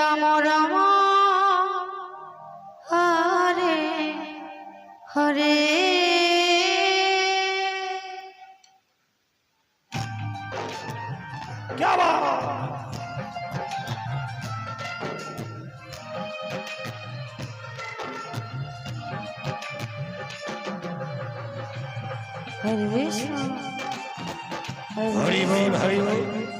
Ram Ram. Hare Hare. হরে Krishna. হরে বল হরে বল।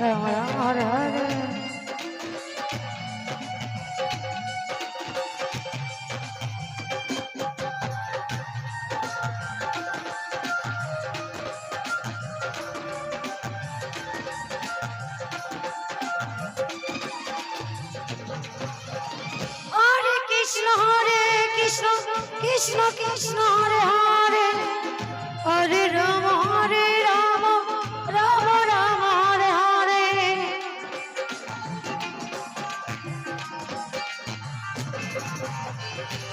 रम रम हर हर Krishna, Krishna,